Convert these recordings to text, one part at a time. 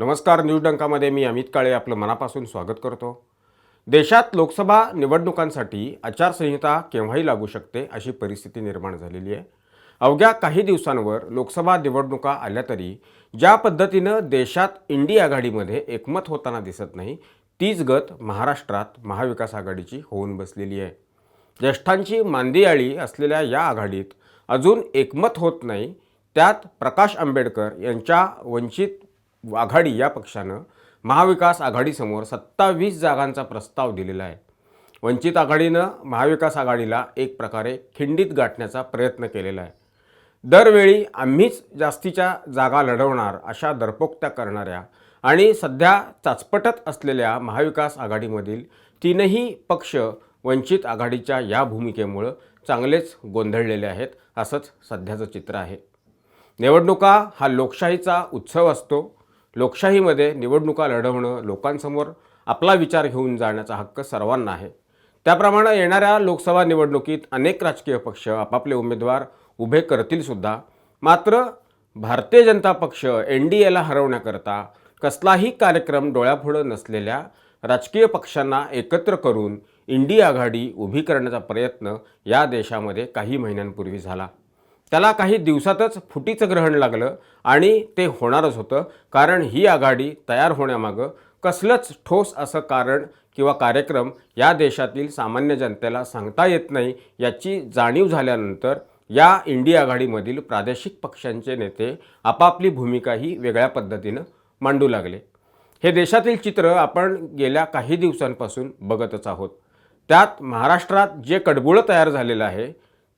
नमस्कार न्यूज डंकामध्ये मी अमित काळे आपलं मनापासून स्वागत करतो. देशात लोकसभा निवडणुकांसाठी आचारसंहिता केव्हाही लागू शकते अशी परिस्थिती निर्माण झालेली आहे. अवघ्या काही दिवसांवर लोकसभा निवडणुका आल्या तरी ज्या पद्धतीनं देशात इंडी आघाडीमध्ये एकमत होताना दिसत नाही तीच गत महाराष्ट्रात महाविकास आघाडीची होऊन बसलेली आहे. ज्येष्ठांची मांदियाळी असलेल्या या आघाडीत अजून एकमत होत नाही त्यात प्रकाश आंबेडकर यांच्या वंचित आघाडी या पक्षानं महाविकास आघाडीसमोर सत्तावीस जागांचा प्रस्ताव दिलेला आहे. वंचित आघाडीनं महाविकास आघाडीला एक प्रकारे खिंडीत गाठण्याचा प्रयत्न केलेला आहे. दरवेळी आम्हीच जास्तीच्या जागा लढवणार अशा दरपोक्त्या करणाऱ्या आणि सध्या चाचपटत असलेल्या महाविकास आघाडीमधील तीनही पक्ष वंचित आघाडीच्या या भूमिकेमुळं चांगलेच गोंधळलेले आहेत असंच सध्याचं चित्र आहे. निवडणुका हा लोकशाहीचा उत्सव असतो. लोकशाहीमध्ये निवडणुका लढवणं लोकांसमोर आपला विचार घेऊन जाण्याचा हक्क सर्वांना आहे. त्याप्रमाणे येणाऱ्या लोकसभा निवडणुकीत अनेक राजकीय पक्ष आपापले उमेदवार उभे करतील सुद्धा. मात्र भारतीय जनता पक्ष एन डी एला हरवण्याकरता कसलाही कार्यक्रम डोळ्यापुढं नसलेल्या राजकीय पक्षांना एकत्र करून इंडी आघाडी उभी करण्याचा प्रयत्न या देशामध्ये काही महिन्यांपूर्वी झाला. त्याला काही दिवसातच फुटीचं ग्रहण लागलं आणि ते होणारच होतं कारण ही आघाडी तयार होण्यामागं कसलंच ठोस असं कारण किंवा कार्यक्रम या देशातील सामान्य जनतेला सांगता येत नाही याची जाणीव झाल्यानंतर या इंडी आघाडीमधील प्रादेशिक पक्षांचे नेते आपापली भूमिकाही वेगळ्या पद्धतीनं मांडू लागले. हे देशातील चित्र आपण गेल्या काही दिवसांपासून बघतच आहोत. त्यात महाराष्ट्रात जे कडबुळं तयार झालेलं आहे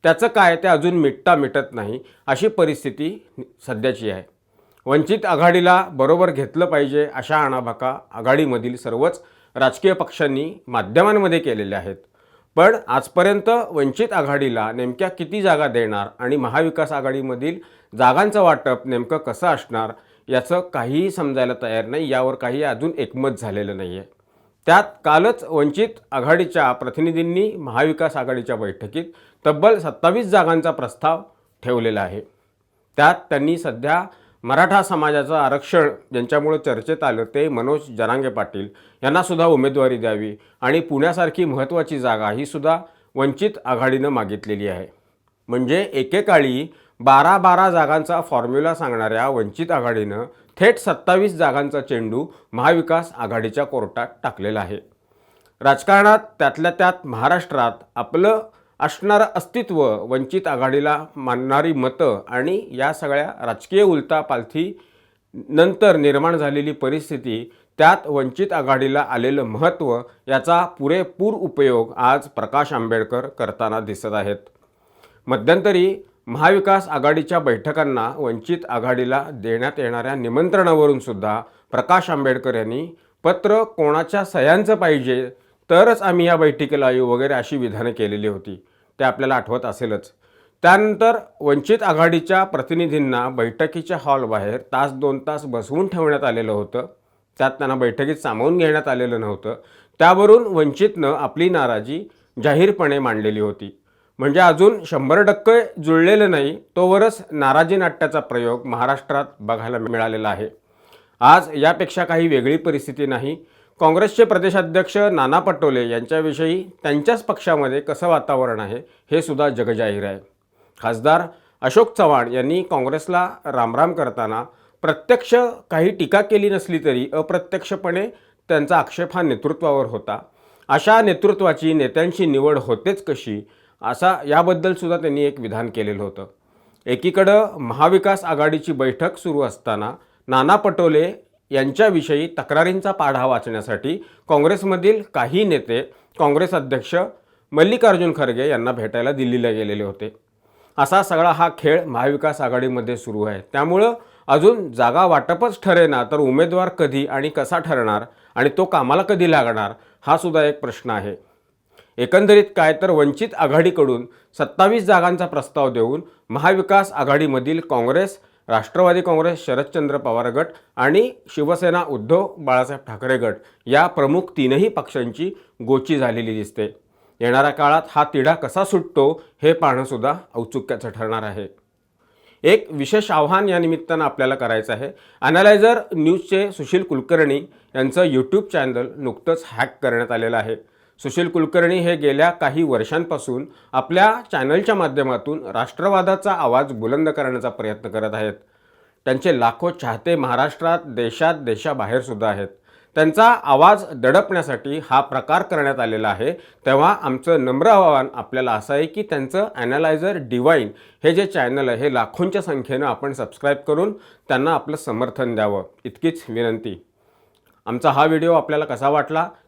त्याचं काय ते अजून मिटता मिटत नाही. अशी परिस्थिती सध्याची आहे. वंचित आघाडीला बरोबर घेतलं पाहिजे अशा आणाभाका आघाडीमधील सर्वच राजकीय पक्षांनी माध्यमांमध्ये केलेल्या आहेत. पण आजपर्यंत वंचित आघाडीला नेमक्या किती जागा देणार आणि महाविकास आघाडीमधील जागांचं वाटप नेमकं कसं असणार याचं काहीही समजायला तयार नाही यावर काही अजून एकमत झालेलं नाही आहे त्यात कालच वंचित आघाडीच्या प्रतिनिधींनी महाविकास आघाडीच्या बैठकीत तब्बल सत्तावीस जागांचा प्रस्ताव ठेवलेला आहे. त्यात त्यांनी सध्या मराठा समाजाचं आरक्षण ज्यांच्यामुळं चर्चेत आलं ते मनोज जरांगे पाटील यांनासुद्धा उमेदवारी द्यावी आणि पुण्यासारखी महत्त्वाची जागा ही सुद्धा वंचित आघाडीनं मागितलेली आहे. म्हणजे एकेकाळी बारा बारा जागांचा फॉर्म्युला सांगणाऱ्या वंचित आघाडीनं थेट सत्तावीस जागांचा चेंडू महाविकास आघाडीच्या कोर्टात टाकलेला आहे. राजकारणात त्यातल्या त्यात महाराष्ट्रात आपलं असणारं अस्तित्व वंचित आघाडीला मानणारी मतं आणि या सगळ्या राजकीय उलथापालथी नंतर निर्माण झालेली परिस्थिती त्यात वंचित आघाडीला आलेलं महत्त्व याचा पुरेपूर उपयोग आज प्रकाश आंबेडकर करताना दिसत आहेत. मध्यंतरी महाविकास आघाडीच्या बैठकांना वंचित आघाडीला देण्यात येणाऱ्या निमंत्रणावरून सुद्धा प्रकाश आंबेडकर यांनी पत्र कोणाच्या सह्यांचं पाहिजे तरच आम्ही या बैठकीला येऊ वगैरे अशी विधानं केलेली होती. ते आपल्याला आठवत असेलच. त्यानंतर वंचित आघाडीच्या प्रतिनिधींना बैठकीच्या हॉलबाहेर तास दोन तास बसवून ठेवण्यात आलेलं होतं. त्यात त्यांना बैठकीत सामावून घेण्यात आलेलं नव्हतं. त्यावरून वंचितनं आपली नाराजी जाहीरपणे मांडलेली होती. म्हणजे अजून शंभर टक्के जुळलेलं नाही तोवरच नाराजी नाट्याचा प्रयोग महाराष्ट्रात बघायला मिळालेला आहे. आज यापेक्षा काही वेगळी परिस्थिती नाही. काँग्रेसचे प्रदेशाध्यक्ष नाना पटोले यांच्याविषयी त्यांच्याच पक्षामध्ये कसं वातावरण आहे हे सुद्धा जगजाहीर आहे. खासदार अशोक चव्हाण यांनी काँग्रेसला रामराम करताना प्रत्यक्ष काही टीका केली नसली तरी अप्रत्यक्षपणे त्यांचा आक्षेप हा नेतृत्वावर होता. अशा नेतृत्वाची नेत्यांची निवड होतेच कशी असा याबद्दलसुद्धा त्यांनी एक विधान केलेलं होतं. एकीकडं महाविकास आघाडीची बैठक सुरू असताना नाना पटोले यांच्याविषयी तक्रारींचा पाढा वाचण्यासाठी काँग्रेसमधील काही नेते काँग्रेस अध्यक्ष मल्लिकार्जुन खरगे यांना भेटायला दिल्लीला गेलेले होते. असा सगळा हा खेळ महाविकास आघाडीमध्ये सुरू आहे. त्यामुळं अजून जागा वाटपच ठरेना तर उमेदवार कधी आणि कसा ठरणार आणि तो कामाला कधी लागणार हा सुद्धा एक प्रश्न आहे. एकंदरीत काय तर वंचित आघाडीकडून सत्तावीस जागांचा प्रस्ताव देऊन महाविकास आघाडीमधील काँग्रेस राष्ट्रवादी काँग्रेस शरदचंद्र पवार गट आणि शिवसेना उद्धव बाळासाहेब ठाकरे गट या प्रमुख तीनही पक्षांची गोची झालेली दिसते. येणाऱ्या काळात हा तिढा कसा सुटतो हे पाहणंसुद्धा औत्सुक्याचं ठरणार आहे. एक विशेष आव्हान या निमित्तानं आपल्याला करायचं आहे. अनालायझर न्यूजचे सुशील कुलकर्णी यांचं यूट्यूब चॅनल नुकतंच हॅक करण्यात आलेलं आहे. सुशील कुलकर्णी हे गेल्या काही वर्षांपासून आपल्या चॅनलच्या माध्यमातून राष्ट्रवादाचा आवाज बुलंद करण्याचा प्रयत्न करत आहेत. त्यांचे लाखो चाहते महाराष्ट्रात देशात देशाबाहेरसुद्धा आहेत. त्यांचा आवाज दडपण्यासाठी हा प्रकार करण्यात आलेला आहे. तेव्हा आमचं नम्र आव्हान आपल्याला असं आहे की त्यांचं ॲनालायझर डिवाईन हे जे चॅनल आहे हे लाखोंच्या संख्येनं आपण सबस्क्राईब करून त्यांना आपलं समर्थन द्यावं. इतकीच विनंती. आमचा हा व्हिडिओ आपल्याला कसा वाटला?